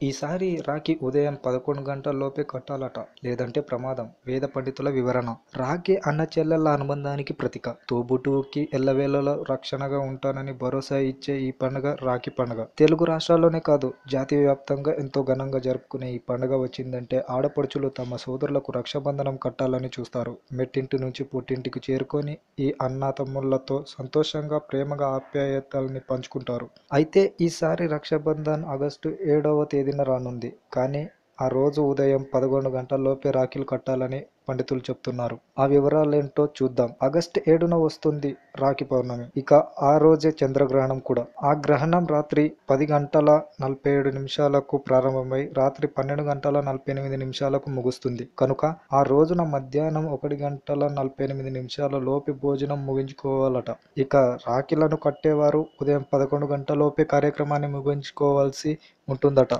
ఈసారి రాఖీ ఉదయం పదకొండు గంటల్లోపే కట్టాలట లేదంటే ప్రమాదం వేద పండితుల వివరణ. రాఖీ అన్న చెల్లెళ్ళ అనుబంధానికి ప్రతీక. తోబుట్టువుకి ఎల్లవేళలో రక్షణగా ఉంటానని భరోసా ఇచ్చే ఈ పండుగ రాఖీ పండుగ. తెలుగు రాష్ట్రాల్లోనే కాదు జాతీయ వ్యాప్తంగా ఎంతో ఘనంగా జరుపుకునే ఈ పండుగ వచ్చిందంటే ఆడపడుచులు తమ సోదరులకు రక్షాబంధనం కట్టాలని చూస్తారు. మెట్టింటి నుంచి పుట్టింటికి చేరుకొని ఈ అన్నా తమ్ముళ్ళతో సంతోషంగా ప్రేమగా ఆప్యాయతల్ని పంచుకుంటారు. అయితే ఈసారి రక్షాబంధన్ ఆగస్టు ఏడవ తేదీ తేదీన రానుంది. కానీ ఆ రోజు ఉదయం పదకొండు గంటల్లోపే రాఖీలు కట్టాలని పండితులు చెప్తున్నారు. ఆ వివరాలేంటో చూద్దాం. ఆగస్టు ఏడున వస్తుంది రాఖీ పౌర్ణమి. ఇక ఆ రోజే చంద్రగ్రహణం కూడా. ఆ గ్రహణం రాత్రి పది గంటల నలభై ఏడు నిమిషాలకు ప్రారంభమై రాత్రి పన్నెండు గంటల నలభై ఎనిమిది నిమిషాలకు ముగుస్తుంది. కనుక ఆ రోజున మధ్యాహ్నం ఒకటి గంటల నలభై ఎనిమిది నిమిషాల లోపే భోజనం ముగించుకోవాలట. ఇక రాఖీలను కట్టేవారు ఉదయం పదకొండు గంటలలోపే కార్యక్రమాన్ని ముగించుకోవాల్సి ఉంటుందట.